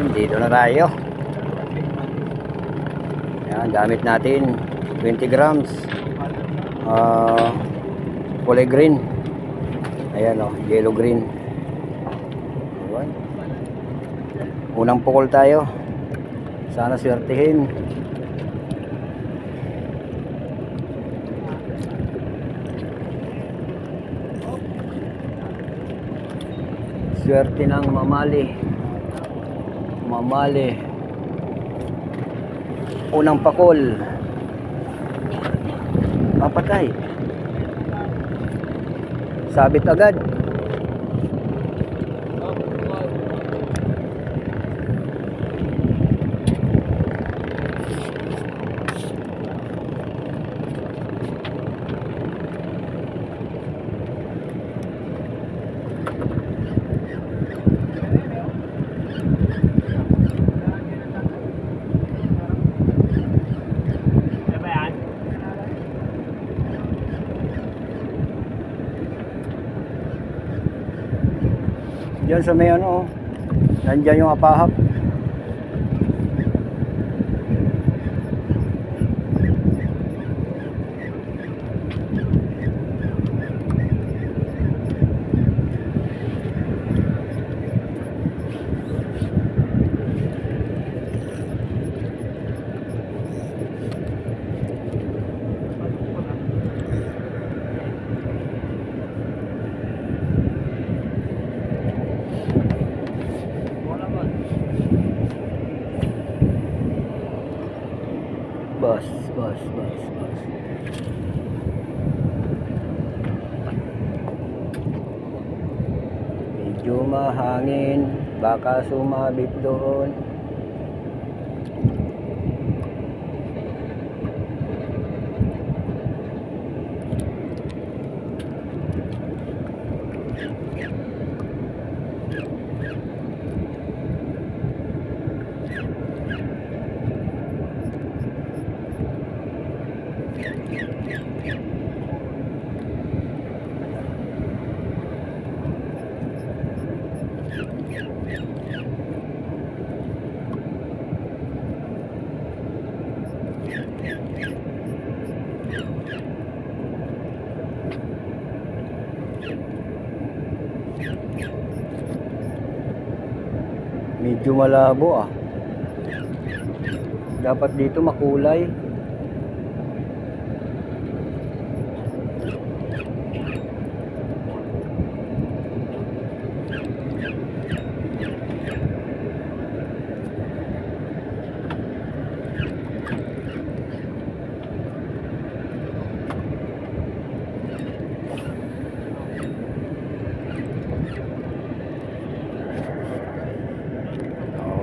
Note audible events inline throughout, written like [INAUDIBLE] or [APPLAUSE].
Ayan, dito na tayo. Ayan, gamit natin 20 grams. Ah, kulay green. Ayan o, yellow green. Ayan. Unang pukol tayo. Sana swertihin. Swerte ng mamali. Mamali. Unang pakol. Papatay. Sabit agad. Diyan sa may ano, oh. nandyan yung apahap. Bus, bus, bus, bus. Medyo mahangin, baka sumabit doon. Medyo malabo ah. Dapat dito makulay.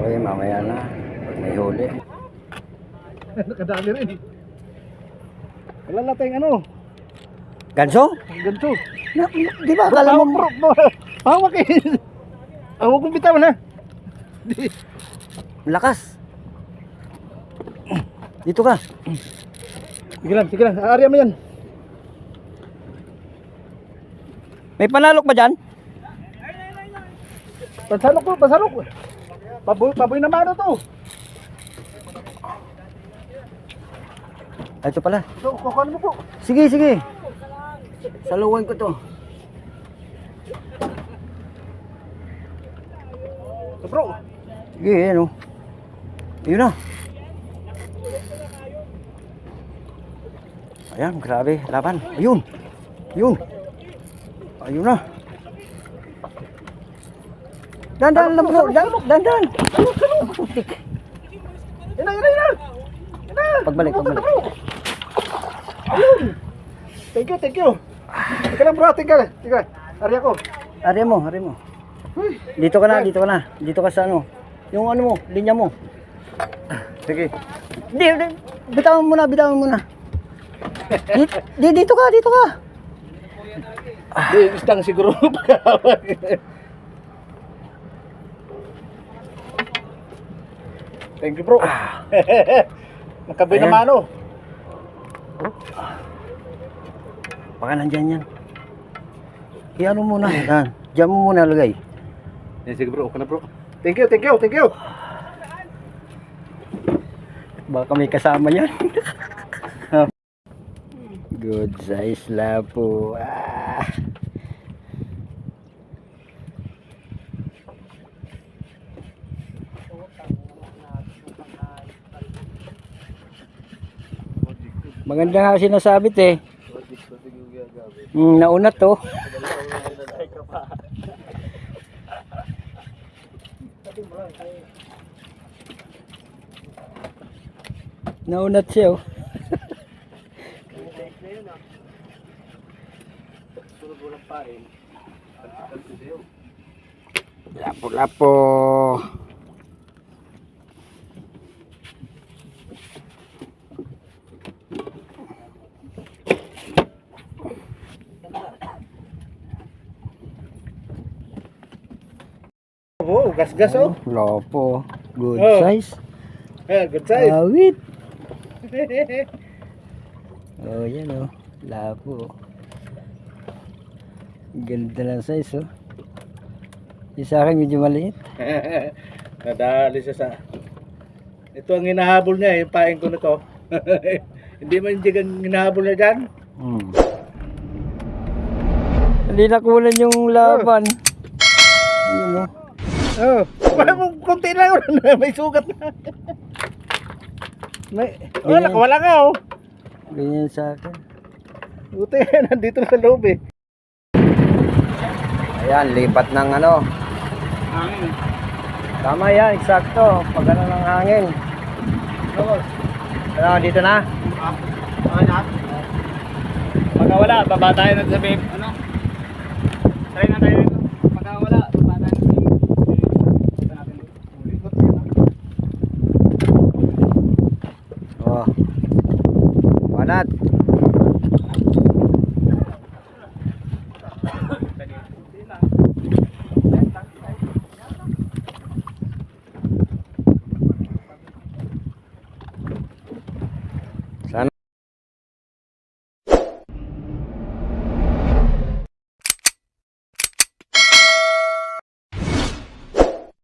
Okay, mamaya na. Pag may huli. Nakadami rin. Wala na tayong ano, Ganso? ganito. Na, di ba? Akala mo, Hawak, bro. [LAUGHS] Hawak eh. Hawak kong bitawan ha. lakas. Dito ka. Sige lang, sige lang. Aarya mo yan. May panalok ba dyan? Pasalok po, pasalok. Paboy, paboy na mano to. Ito pala. So, kukuha mo po. Sige, sige. Saluwan ko to. So, bro. Sige, ano. Yun na. Ayan, grabe. Laban. Ayun. Ayun. Ayun na. Dandan lang bro. Dan, dandan. Putik. Ina, ina, ina. Ina. Pagbalik, pagbalik. Ayun. Thank you, thank you. Teka lang bro, teka lang. Teka, arya ko. Ari mo, ari mo. Uy. Dito ka na, dito ka na. Dito ka sa ano. Yung ano mo, linya mo. Sige. Di, di, bitawan mo na, bitawan mo na. Di, di, dito ka, dito ka. Di, istang siguro pagkawag. [LAUGHS] Thank you bro. [LAUGHS] Nakabay na mano. Baka nandyan yan. Iano muna. Yan. Diyan mo muna lagay. Yan, eh, sige bro. Okay na bro. Thank you, thank you, thank you. Baka may kasama yan. [LAUGHS] Good size la po. Ah. Maganda nga sinasabit eh. Mm, nauna to. Naunat siya oh. Lapo-lapo. Oh, gas-gas oh. Lapo. Good Oh. size. Eh, good size. Awit. [LAUGHS] Oh, yan oh. Lapo. Ganda ng size oh. Yung sa akin medyo maliit. [LAUGHS] Nadali siya sa... Ito ang hinahabol niya, yung paing ko na to. [LAUGHS] Hindi man jig ang hinahabol niya dyan. Hmm. Hindi nakulan yung laban. Yun oh. Oh, wala mong konti lang yun. [LAUGHS] May sugat na. May, oh, nakawala ka oh. Ganyan sa akin. Buti, [LAUGHS] nandito na sa loob eh. Ayan, lipat ng ano. Tama yan, eksakto. Pag ano ng hangin. Ano, dito na? Pagka wala, baba tayo na sa babe. Ano? Try na tayo